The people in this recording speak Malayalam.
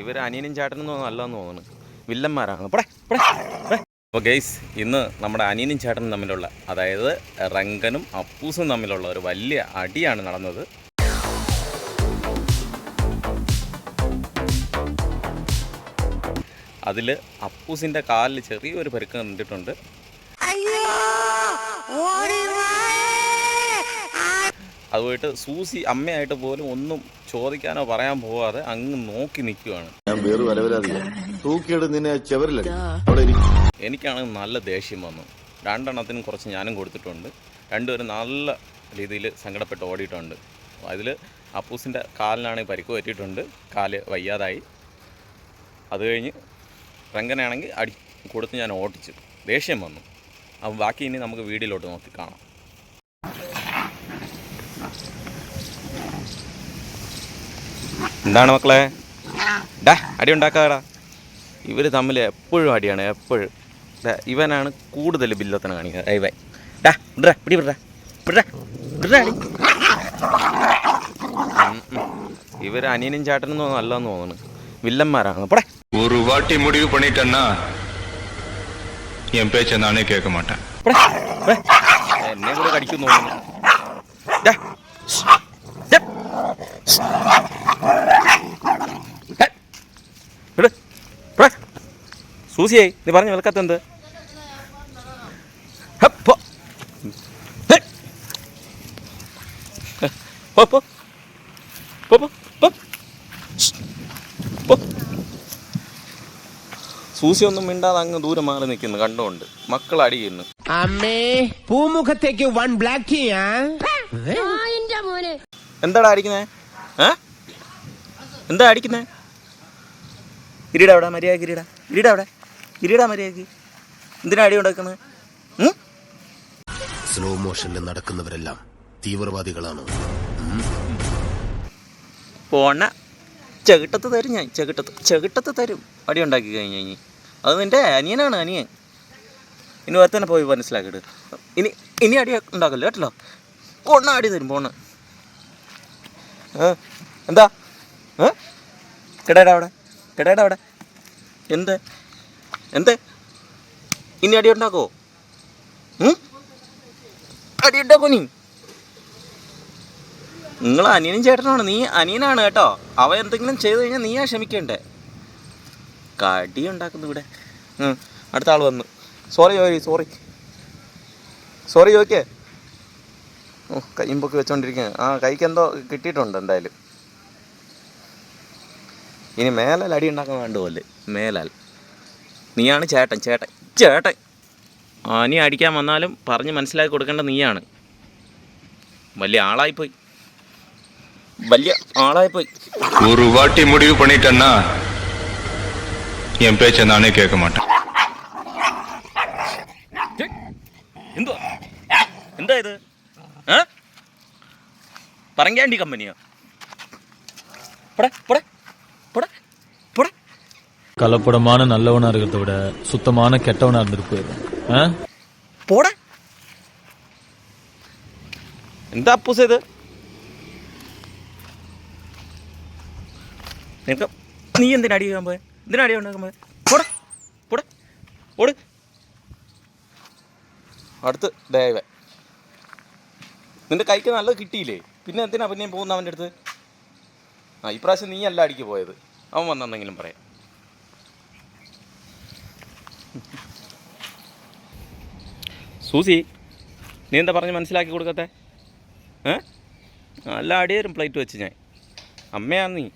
ഇവർ അനിയനും ചേട്ടനൊന്നും അല്ലെന്ന് തോന്നുന്നു. വില്ലന്മാരാണ്. പടേ പടേ അപ്പോൾ ഗെയ്സ് ഇന്ന് നമ്മുടെ അനിയനും ചേട്ടനും തമ്മിലുള്ള അതായത് റങ്കനും അപ്പൂസും തമ്മിലുള്ള ഒരു വലിയ അടിയാണ് നടന്നത്. അതിൽ അപ്പൂസിന്റെ കാലിൽ ചെറിയൊരു പരുക്ക് കണ്ടിട്ടുണ്ട് അത് പോയിട്ട് സൂസി അമ്മയായിട്ട് പോലും ഒന്നും ചോദിക്കാനോ പറയാൻ പോവാതെ അങ്ങ് നോക്കി നിൽക്കുകയാണ് ഞാൻ വേറെ വരവരാതില്ല തൂക്കിയെടുത്ത് നിന്നെ ചെവരിലടി. അവിടെ എനിക്കാണ് നല്ല ദേഷ്യം വന്നു. രണ്ടെണ്ണത്തിനും കുറച്ച് ഞാനും കൊടുത്തിട്ടുണ്ട്. രണ്ടുപേരും നല്ല രീതിയിൽ സങ്കടപ്പെട്ട് ഓടിയിട്ടുണ്ട്. അതിൽ അപ്പൂസിന്റെ കാലിനാണെങ്കിൽ പരിക്ക് പറ്റിയിട്ടുണ്ട്. കാൽ വയ്യാതായി. അത് കഴിഞ്ഞ് റങ്കനാണെങ്കിൽ അടി കൊടുത്ത് ഞാൻ ഓടിച്ചു. ദേഷ്യം വന്നു. അപ്പം ബാക്കി ഇനി നമുക്ക് വീഡിയോയിലോട്ട് നോക്കി കാണാം. എന്താണ് മക്കളെ? ഡാ അടി ഉണ്ടാക്കാടാ ഇവർ തമ്മിൽ എപ്പോഴും അടിയാണ് എപ്പോഴും. ഇവനാണ് കൂടുതൽ ബില്ലത്തന കാണിക്കുന്നത്. വൈ ഡാ ഇടാ പിടി വിടാ പിടാ ഇവർ അനിയനും ചാട്ടനും തോന്നുന്നു അല്ലെന്ന് തോന്നുന്നു. വില്ലന്മാരാണ്. പടേ. ഒരു വാട്ടി മുടിവ് പണിട്ടെന്നാ എൻ പേച്ച നാണേ കേൾക്ക മാട്ടേൻ എന്നെ കൂടെ കടിക്കുന്നു തോന്നുന്നു. സൂസിയേ നീ പറഞ്ഞു വിൽക്കത്ത് എന്ത് പോ. ഹെ. ഹെ, പോ, പോ. പോ, പോ, പോ. ഷ്. പോ. സൂസി ഒന്നും മിണ്ടാതെ അങ്ങ് ദൂരെ മാറി നിൽക്കുന്നു കണ്ടോണ്ട് മക്കൾ അടിയുന്നു അമ്മേ പൂമുഖത്തേക്ക് വൺ ബ്ലാക്ക് ചെയ്യാ എന്താടാ അടിക്കുന്നേ എന്താ അടിക്കുന്നേ ഗിരിടാ അവിടെ മര്യാദ ഗിരിടാ ഗിരിടാ അവിടെ കിരീട മര്യാദയ്ക്ക്? എന്തിനാ അടി ഉണ്ടാക്കുന്നത് സ്ലോ മോഷനിൽ നടക്കുന്നവരെല്ലാം തീവ്രവാദികളാണ്. പോണ ചെകിട്ടത്ത് തരും ഞാൻ ചെകിട്ടത്ത് ചെകിട്ടത്ത് തരും. അടി ഉണ്ടാക്കി കഴിഞ്ഞു കഴിഞ്ഞ്. അത് നിന്റെ അനിയനാണ് അനിയൻ. ഇനി വേറെ തന്നെ പോയി മനസ്സിലാക്കിയിട്ട്. ഇനി ഇനി അടി ഉണ്ടാക്കല്ലോ കേട്ടല്ലോ? പോണ അടി തരും പോണ. എന്താ? കിടയുടെ അവിടെ കിടയുടെ അവിടെ. എന്ത്? എന്ത്? ഇനി അടി ഉണ്ടാക്കോ? അടി ഉണ്ടാക്കോ നീ? നിങ്ങൾ അനിയനും ചേട്ടനാണ് നീ അനിയനാണ് കേട്ടോ. അവ എന്തെങ്കിലും ചെയ്തു കഴിഞ്ഞാൽ നീയാ ക്ഷമിക്കണ്ടേ. കടി ഉണ്ടാക്കുന്നു ഇവിടെ. അടുത്ത ആൾ വന്നു. സോറി ചോരി സോറി സോറി ചോദിക്കേ. ഓ കയ്യും പൊക്കി വെച്ചോണ്ടിരിക്കുക ആ കൈക്ക് എന്തോ കിട്ടിയിട്ടുണ്ട് എന്തായാലും. ഇനി മേലാൽ അടി ഉണ്ടാക്കാൻ വേണ്ട പോലെ. മേലാൽ. നീയാണ് ചേട്ടൻ ചേട്ടൻ ചേട്ടൻ ആ നീ അടിക്കാൻ വന്നാലും പറഞ്ഞ് മനസ്സിലാക്കി കൊടുക്കേണ്ട നീയാണ് വലിയ ആളായിപ്പോയി വലിയ ആളായിപ്പോയി ஒரு வாட்டி முடிவு பண்ணிட்டேன்னா என் பேச்சை நானே கேட்க மாட்டேன் എന്തോ എന്താ ഇത് ഏ പറങ്കാണ്ടി കമ്പനിയോ പോടെ പോടെ പോടെ പോടെ கலப்படமான நல்லவனா இருக்கிறத விட சுத்தமான கெட்டவனா இருந்துட்டு போயிடும் ஆ? പോടെ എന്താ അപ്പൂസ് ഇത് നിനക്ക് നീ എന്തിനാ അടി ചെയ്യാൻ പോയെ എന്തിനാ അടി ഉണ്ടാക്കാൻ പോയെ പോടെ പോടെ ഓട് അടുത്ത് ദയവ നിന്റെ കൈക്ക് നല്ലത് കിട്ടിയില്ലേ പിന്നെ എന്തിനാ പിന്നെയും പോകുന്ന അവൻ്റെ അടുത്ത് ആ ഇപ്രാവശ്യം നീ അല്ല അടിക്ക് പോയത് അവൻ വന്നെന്തെങ്കിലും പറയാം സൂസി നീ എന്താ പറഞ്ഞ് മനസ്സിലാക്കി കൊടുക്കത്തെ? ഏ? നല്ല അടിയേരും പ്ലേറ്റ് വെച്ച് ഞാൻ. അമ്മയാ നീ.